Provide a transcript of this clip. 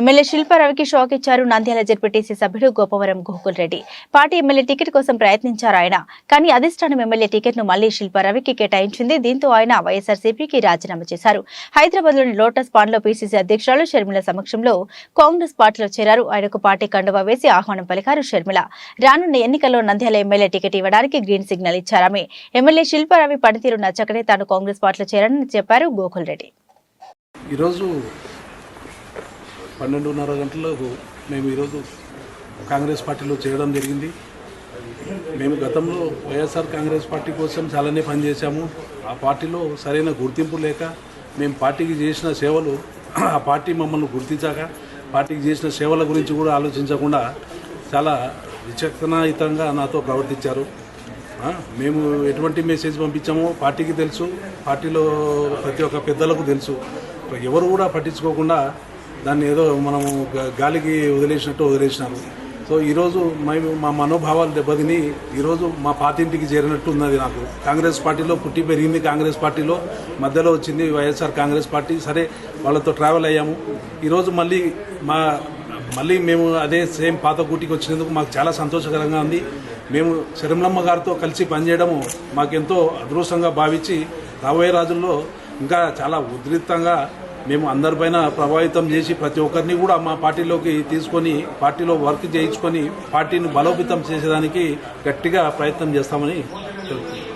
MLA శిల్పారావుకి shock ఇచ్చారు Nandyal ZPTC సభ్యుడు Gopavaram Gokul Reddy. Party MLA ticket కోసం ప్రయత్నించారు ఆయన. కానీ అధిష్టానం ఎమ్మెల్యే టికెట్ను మళ్ళీ శిల్పారావుకి కేటాయించింది. దీంతో ఆయన వైఎస్ఆర్సీపీకి రాజీనామా చేశారు. హైదరాబాద్లోని లోటస్ పాండ్లో పీసీసీ అధ్యక్షురాలు షర్మిల సమక్షంలో కాంగ్రెస్ పార్టీలో చేరారు. ఆయనకు పార్టీ కండువా వేసి ఆహ్వానం పలికారు షర్మిల. రానున్న ఎన్నికల్లో నంద్యాల ఎమ్మెల్యే టికెట్ ఇవ్వడానికి గ్రీన్ సిగ్నల్ ఇచ్చారామె. ఎమ్మెల్యే శిల్పారావి పనితీరు నచ్చకనే తాను కాంగ్రెస్ పార్టీలో చేరానని చెప్పారు గోకుల్ రెడ్డి. ఈరోజు పన్నెండున్నర గంటలకు మేము ఈరోజు కాంగ్రెస్ పార్టీలో చేరడం జరిగింది. మేము గతంలో వైఎస్ఆర్ కాంగ్రెస్ పార్టీ కోసం చాలానే పనిచేశాము. ఆ పార్టీలో సరైన గుర్తింపు లేక మేము పార్టీకి చేసిన సేవలు ఆ పార్టీ మమ్మల్ని గుర్తించాక పార్టీకి చేసిన సేవల గురించి కూడా ఆలోచించకుండా చాలా విచక్షణాయుతంగా నాతో ప్రవర్తించారు. మేము ఎటువంటి మెసేజ్ పంపించామో పార్టీకి తెలుసు పార్టీలో ప్రతి ఒక్క పెద్దలకు తెలుసు. ఎవరు కూడా పట్టించుకోకుండా దాన్ని ఏదో మనము గాలికి వదిలేసినట్టు వదిలేసినారు. సో ఈరోజు మేము మా మనోభావాలు దెబ్బతిని ఈరోజు మా పాతింటికి చేరినట్టు ఉన్నది నాకు. కాంగ్రెస్ పార్టీలో పుట్టి పెరిగింది కాంగ్రెస్ పార్టీలో మధ్యలో వచ్చింది వైఎస్ఆర్ కాంగ్రెస్ పార్టీ. సరే వాళ్ళతో ట్రావెల్ అయ్యాము. ఈరోజు మళ్ళీ మా మళ్ళీ మేము అదే సేమ్ పాత గూటికి వచ్చినందుకు మాకు చాలా సంతోషకరంగా ఉంది. మేము శరంలమ్మ గారితో కలిసి పనిచేయడము మాకెంతో అదృష్టంగా భావించి రాబోయే రోజుల్లో ఇంకా చాలా ఉధృతంగా మేము అందరిపైన ప్రభావితం చేసి ప్రతి ఒక్కరిని కూడా మా పార్టీలోకి తీసుకొని పార్టీలో వర్క్ చేయించుకొని పార్టీని బలోపేతం చేసేదానికి గట్టిగా ప్రయత్నం చేస్తామని తెలుపుతున్నాం